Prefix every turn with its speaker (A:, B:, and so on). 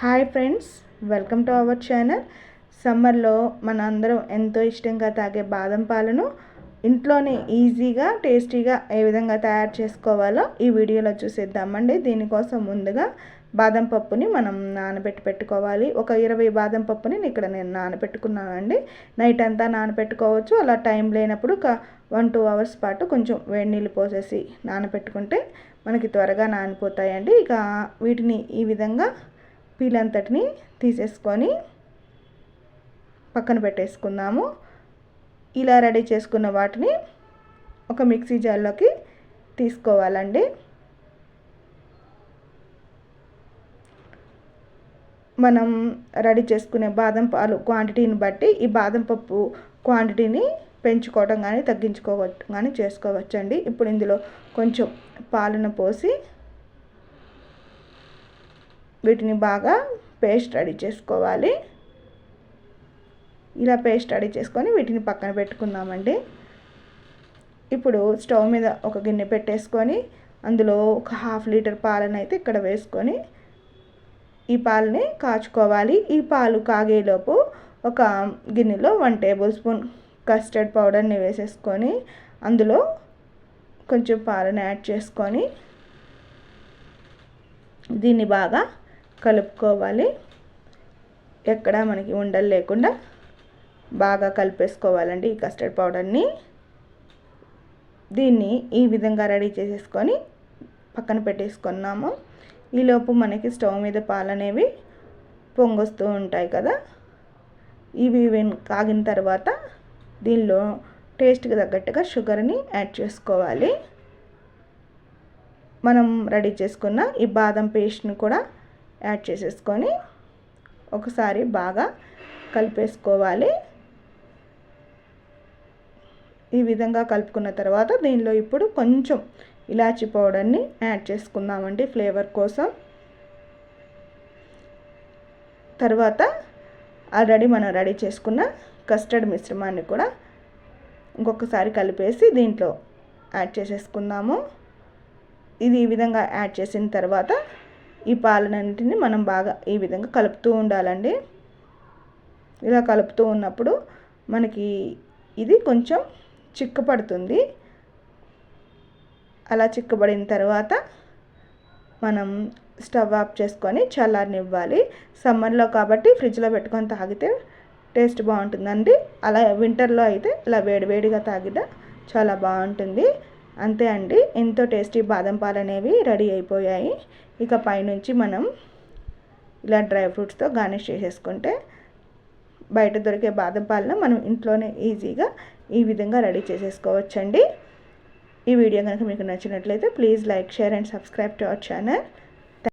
A: Hi friends welcome to our channel. సమ్మర్లో మన అందరం ఎంతో ఇష్టంగా తాగే బాదం పాలను ఇంట్లోనే ఈజీగా టేస్టీగా ఏ విధంగా తయారు చేసుకోవాలో ఈ వీడియోలో చూసేద్దామండి. దీనికోసం ముందుగా బాదం పప్పుని మనం నానబెట్టి పెట్టుకోవాలి. ఒక ఇరవై బాదం పప్పుని ఇక్కడ నేను నానబెట్టుకున్నానండి. నైట్ అంతా నానబెట్టుకోవచ్చు. అలా టైం లేనప్పుడు ఒక వన్ టూ అవర్స్ పాటు కొంచెం వేడి నీళ్ళు పోసేసి నానబెట్టుకుంటే మనకి త్వరగా నానిపోతాయండి. ఇక వీటిని ఈ విధంగా పీల్ అంతటిని తీసేసుకొని పక్కన పెట్టేసుకుందాము. ఇలా రెడీ చేసుకున్న వాటిని ఒక మిక్సీ జార్లోకి తీసుకోవాలండి. మనం రెడీ చేసుకునే బాదం పాలు క్వాంటిటీని బట్టి ఈ బాదం పప్పు క్వాంటిటీని పెంచుకోవడం కానీ తగ్గించుకోవటం కానీ చేసుకోవచ్చండి. ఇప్పుడు ఇందులో కొంచెం పాలను పోసి వీటిని బాగా పేస్ట్ రెడీ చేసుకోవాలి. ఇలా పేస్ట్ రెడీ చేసుకొని వీటిని పక్కన పెట్టుకుందామండి. ఇప్పుడు స్టవ్ మీద ఒక గిన్నె పెట్టేసుకొని అందులో ఒక హాఫ్ లీటర్ పాలను అయితే ఇక్కడ వేసుకొని ఈ పాలని కాచుకోవాలి. ఈ పాలు కాగేలోపు ఒక గిన్నెలో వన్ టేబుల్ స్పూన్ కస్టర్డ్ పౌడర్ని వేసేసుకొని అందులో కొంచెం పాలను యాడ్ చేసుకొని దీన్ని బాగా కలుపుకోవాలి. ఎక్కడ మనకి ఉండలు లేకుండా బాగా కలిపేసుకోవాలండి ఈ కస్టర్డ్ పౌడర్ని. దీన్ని ఈ విధంగా రెడీ చేసేసుకొని పక్కన పెట్టేసుకున్నాము. ఈలోపు మనకి స్టవ్ మీద పాలు అనేవి పొంగొస్తూ ఉంటాయి కదా. ఇవి కాగిన తర్వాత దీనిలో టేస్ట్కి తగ్గట్టుగా షుగర్ని యాడ్ చేసుకోవాలి. మనం రెడీ చేసుకున్న ఈ బాదం పేస్ట్ని కూడా యాడ్ చేసేసుకొని ఒకసారి బాగా కలిపేసుకోవాలి. ఈ విధంగా కలుపుకున్న తర్వాత దీనిలో ఇప్పుడు కొంచెం ఇలాచీ పౌడర్ని యాడ్ చేసుకుందామండి ఫ్లేవర్ కోసం. తర్వాత ఆల్రెడీ మనం రెడీ చేసుకున్న కస్టర్డ్ మిశ్రమాన్ని కూడా ఇంకొకసారి కలిపేసి దీంట్లో యాడ్ చేసేసుకుందాము. ఇది ఈ విధంగా యాడ్ చేసిన తర్వాత ఈ పాలన్నింటిని మనం బాగా ఈ విధంగా కలుపుతూ ఉండాలండి. ఇలా కలుపుతూ ఉన్నప్పుడు మనకి ఇది కొంచెం చిక్కపడుతుంది. అలా చిక్కబడిన తర్వాత మనం స్టవ్ ఆఫ్ చేసుకొని చల్లారనివ్వాలి. సమ్మర్లో కాబట్టి ఫ్రిడ్జ్లో పెట్టుకొని తాగితే టేస్ట్ బాగుంటుందండి. అలా వింటర్లో అయితే ఇలా వేడివేడిగా తాగితే చాలా బాగుంటుంది. అంతే అండి. ఎంతో టేస్టీ బాదం పాలు అనేవి రెడీ అయిపోయాయి. ఇక పైనుంచి మనం ఇలా డ్రై ఫ్రూట్స్తో గార్నిష్ చేసేసుకుంటే బయట దొరికే బాదం పాలను మనం ఇంట్లోనే ఈజీగా ఈ విధంగా రెడీ చేసేసుకోవచ్చండి. ఈ వీడియో కనుక మీకు నచ్చినట్లయితే please like share and subscribe to our channel.